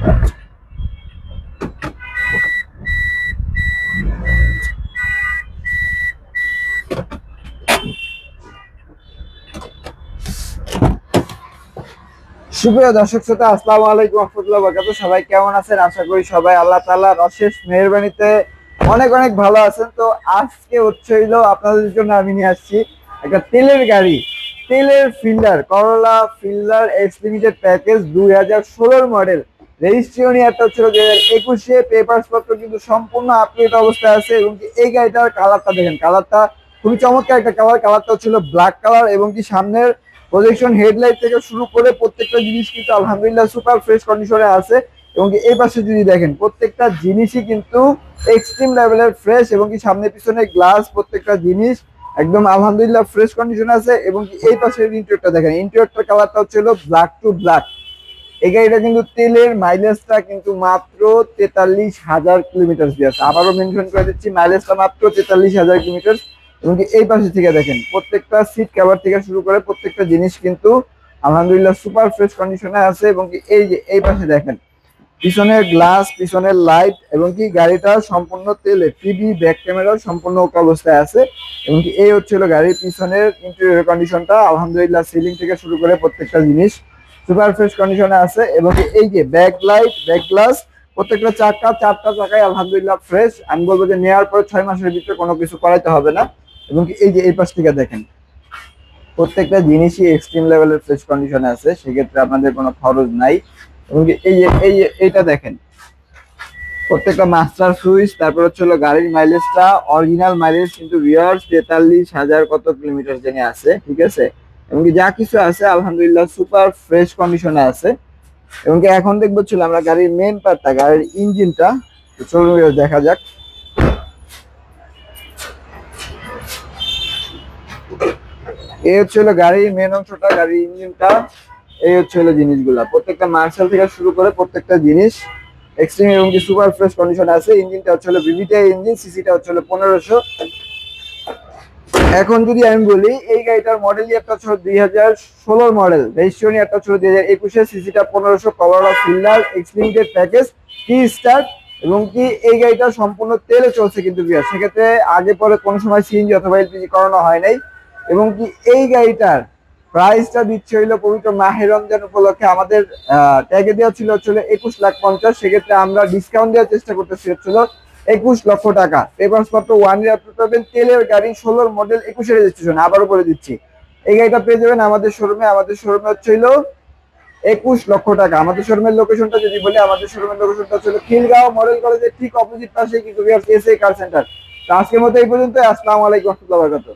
সুপ্রিয় দর্শক শ্রোতা, আসসালামু আলাইকুম রহমতুল্লাহ বরকাতুহ। সবাই কেমন আছেন? আশা করি সবাই আল্লাহ তাআলার অশেষ মেহেরবানিতে অনেক অনেক ভালো আছেন। তো আজকে হচ্ছে আপনাদের জন্য আমি নিয়ে আসছি একটা তেলের গাড়ি, তেলের ফিল্ডার করলা ফিল্ডার এক্স লিমিটেড প্যাকেজ দুই হাজার ষোলোর মডেল হচ্ছে একুশে পেপার্স পত্র কিন্তু সম্পূর্ণ আপডেট অবস্থায় আছে এবং এই গাড়িটার দেখেন খুবই চমৎকার একটা কালার হচ্ছিল ব্ল্যাক কালার এবং কি সামনের প্রজেকশন থেকে শুরু করে প্রত্যেকটা জিনিস কিন্তু আলহামদুলিল্লাহ সুপার ফ্রেশ এবং এই পাশে যদি দেখেন, প্রত্যেকটা জিনিসই কিন্তু এক্সট্রিম লেভেলের ফ্রেশ এবং কি সামনে পিছনে গ্লাস প্রত্যেকটা জিনিস একদম আলহামদুলিল্লাহ ফ্রেশ কন্ডিশন আছে এবং এই পাশের ইন্টেরিয়রটা দেখেন ইন্টেরিয়রটার কালারটা হচ্ছিল ব্ল্যাক টু ব্ল্যাক এই গাড়িটা কিন্তু তেলের মাইলেজটা কিন্তু মাত্র তেতাল্লিশ হাজার কিলোমিটার দিয়েছে আবারও মেনশন করে দিচ্ছি মাইলেজটা মাত্র তেতাল্লিশ হাজার কিলোমিটার এবং এই পাশে থেকে দেখেন, প্রত্যেকটা সিট কভার থেকে শুরু করে প্রত্যেকটা জিনিস কিন্তু আলহামদুলিল্লাহ সুপার ফ্রেশ কন্ডিশনে আছে। এবং কি এই যে, এই পাশে দেখেন, পিছনের গ্লাস পিছনের লাইট এবং কি গাড়িটা সম্পূর্ণ তেলে টিভি ব্যাক ক্যামেরা সম্পূর্ণ অবস্থায় আছে। এবং কি এই হচ্ছিল গাড়ির পিছনের ইন্টেরিয়র কন্ডিশনটা আলহামদুলিল্লাহ সিলিং থেকে শুরু করে প্রত্যেকটা জিনিস সুপার ফ্রেশ কন্ডিশনে আছে এবং এই যে ব্যাক লাইট ব্যাক গ্লাস, প্রত্যেকটা চাকা, চারটা চাকায় আলহামদুলিল্লাহ ফ্রেশ। আমি বলব যে নেওয়ার পর ছয় মাসের ভিতরে কোনো কিছু করাইতে হবে না। এবং এই যে এই পাশ থেকে দেখেন, প্রত্যেকটা জিনিসই এক্সট্রিম লেভেলের ফ্রেশ কন্ডিশনে আছে, সেক্ষেত্রে আপনাদের কোনো খরচ নাই। এবং এই যে, এই এইটা দেখেন, প্রত্যেকটা মাস্টার সুইচ তারপর হচ্ছে হলো গাড়ির মাইলেজটা অরিজিনাল মাইলেজ কিন্তু ভিউয়ার্স তেতাল্লিশ হাজার কত কিলোমিটার জেনে আছে, ঠিক আছে? এবং কি যা কিছু আছে, আলহামদুলিল্লাহ সুপার ফ্রেশ কন্ডিশনে আছে। এবং কি এখন দেখব ছিল আমরা গাড়ির মেন পার্টটা, গাড়ির ইঞ্জিনটা চলুন দেখা যাক। এই হচ্ছে হলো গাড়ির মেন অংশটা, গাড়ির ইঞ্জিনটা এই হচ্ছে হলো জিনিসগুলা। প্রত্যেকটা মার্শাল থেকে শুরু করে প্রত্যেকটা জিনিস এক্সট্রিম এবং কি সুপার ফ্রেশ কন্ডিশন আছে। ইঞ্জিনটা হচ্ছে হলো বিবিটিআই ইঞ্জিন সিসিটা হচ্ছে হলো পনেরোশো। এখন যদি আমি বলি, এই গাড়িটার মডেল একটা ছিল দুই হাজার ষোলোর মডেল রেজিস্ট্রেশন একটা ছিল দুই হাজার একুশে সিসিটা পনেরোশো অফ ফিল্ডার এক্সলিমিটেড প্যাকেজ কি স্টার্ট এবং কি এই গাড়িটা সম্পূর্ণ তেলে চলছে কিন্তু বিয়ার সেক্ষেত্রে আগে পরে কোনো সময় সিএনজি অথবা এলপিজি করানো হয় নাই। এবং কি এই গাড়িটার প্রাইসটা দিচ্ছে হইল পবিত্র মাহের রমজান উপলক্ষে। আমাদের ট্যাগে দেওয়া ছিল হচ্ছিল একুশ লাখ পঞ্চাশ। সেক্ষেত্রে আমরা ডিসকাউন্ট দেওয়ার চেষ্টা করতেছি হচ্ছিল একুশ লক্ষ টাকা। পেপার স্পট ওয়ান ইয়ার পাবেন তেলের গাড়ি ষোলোর মডেল একুশে রেজিস্ট্রেশন আবারও বলে দিচ্ছি। এই গাড়িটা পেয়ে যাবেন আমাদের শোরুমে আমাদের শোরুমে হচ্ছে হইল একুশ লক্ষ টাকা। আমাদের শোরুমের লোকেশনটা যদি বলি, আমাদের শোরুমের লোকেশনটা ছিল খিলগাঁও মডেল কলেজের ঠিক অপোজিট পাশে কিন্তু কার সেন্টার তো আজকের মতো এই পর্যন্ত আসসালামু আলাইকুম, রহমতুল্লাহ বরকাতুহ।